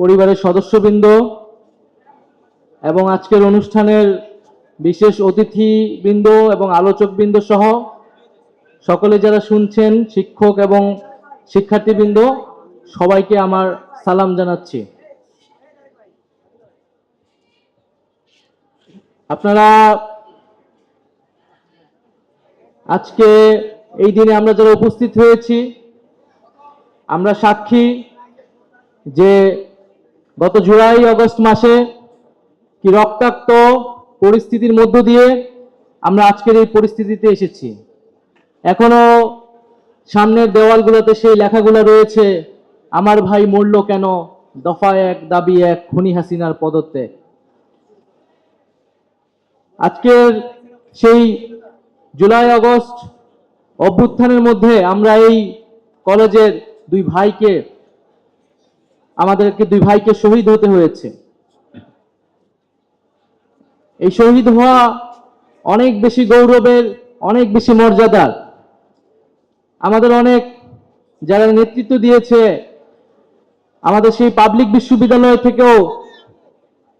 পরিবারের সদস্যবৃন্দ এবং আজকের অনুষ্ঠানের বিশেষ অতিথিবৃন্দ এবং আলোচকবৃন্দ সহ সকলে যারা শুনছেন, শিক্ষক এবং শিক্ষার্থীবৃন্দ, সবাইকে আমার সালাম জানাচ্ছি। আপনারা আজকে এই দিনে আমরা যারা উপস্থিত হয়েছি, আমরা সাক্ষী যে গত জুলাই অগস্ট মাসে কি রক্তাক্ত পরিস্থিতির মধ্য দিয়ে আমরা আজকের এই পরিস্থিতিতে এসেছি। এখনও সামনের দেওয়ালগুলোতে সেই লেখাগুলো রয়েছে, আমার ভাই মরল কেন? দফা এক, দাবি এক, খনি হাসিনার পদত্যাগ। আজকের সেই জুলাই, আগস্ট অভ্যুত্থানের মধ্যে আমরা এই কলেজের দুই ভাইকে আমাদেরকে দুই ভাইকে শহীদ হতে হয়েছে। এই শহীদ হওয়া অনেক বেশি গৌরবের, অনেক বেশি মর্যাদার। আমাদের অনেক যারা নেতৃত্ব দিয়েছে, আমাদের সেই পাবলিক বিশ্ববিদ্যালয় থেকেও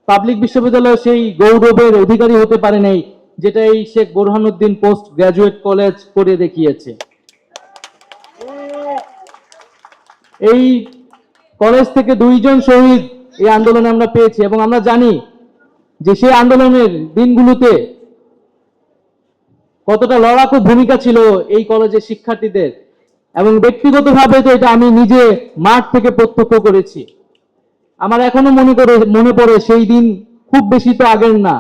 পাবলিক বিশ্ববিদ্যালয় সেই গৌরবের অধিকারী হতে পারে নাই যেটা এই Sheikh Borhanuddin post graduate college করে দেখিয়েছে। এই কলেজ থেকে দুইজন শহীদ এই আন্দোলনে আমরা পেয়েছি এবং আমরা জানি যে সেই আন্দোলনের দিনগুলোতে কতটা লড়াকু ভূমিকা ছিল এই কলেজের শিক্ষার্থীদের এবং ব্যক্তিগতভাবে তো এটা আমি নিজে মাঠ থেকে প্রত্যক্ষ করেছি। আমার এখনও মনে করে, মনে পড়ে সেই দিন খুব বেশি তো আগের না,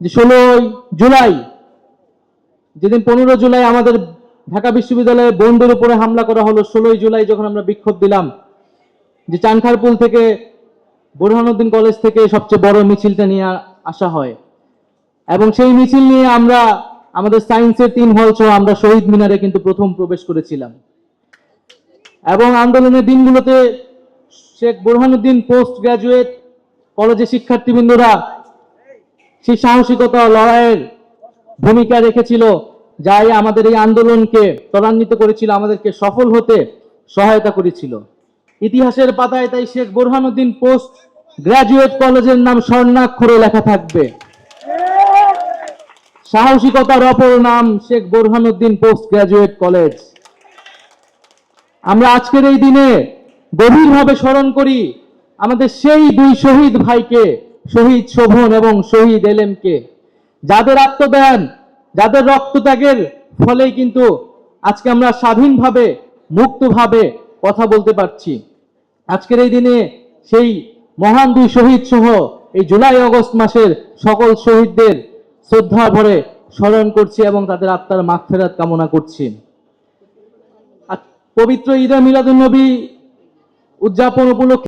যে ষোলোই জুলাই, যেদিন পনেরো জুলাই আমাদের ঢাকা বিশ্ববিদ্যালয়ে বন্ধুর উপরে হামলা করা হলো, ষোলোই জুলাই যখন আমরা বিক্ষোভ দিলাম যে চানখারপুল থেকে বোরহানুদ্দিন কলেজ থেকে সবচেয়ে বড় মিছিলটা নিয়ে আসা হয়। এবং সেই মিছিল নিয়ে আমরা, আমাদের সায়েন্সের তিন হল সহ আমরা শহীদ মিনারে কিন্তু প্রথম প্রবেশ করেছিলাম। এবং আন্দোলনের দিনগুলোতে শেখ বোরহানুদ্দিন পোস্ট গ্রাজুয়েট কলেজের শিক্ষার্থীবৃন্দরা সেই সাহসিকতা লড়াইয়ের ভূমিকা রেখেছিল, যাই আমাদের এই আন্দোলনকে ত্বরান্বিত করেছিল, আমাদেরকে সফল হতে সহায়তা করেছিল। ইতিহাসের পাতায় তাই শেখ বোরহানুদ্দিন পোস্ট গ্রাজুয়েট কলেজের নাম স্বর্ণাক্ষরে লেখা থাকবে। সাহসিকতার অপর নাম Sheikh Borhanuddin post graduate college. আমরা আজকের এই দিনে গভীরভাবে স্মরণ করি আমাদের সেই দুই শহীদ ভাইকে, শহীদ শোভন এবং শহীদ এলেমকে। যাদের আত্মদান যাদের রক্তত্যাগের ফলেই কিন্তু আজকে আমরা স্বাধীনভাবে, মুক্তভাবে কথা বলতে পারছি। আজকের এই দিনে সেই মহান দুই শহীদ সহ এই জুলাই আগস্ট মাসের সকল শহীদদের শ্রদ্ধা ভরে স্মরণ করছি এবং তাদের আত্মার মাগফেরাত কামনা করছি। পবিত্র ঈদে মিলাদুন্নবী উদযাপন উপলক্ষে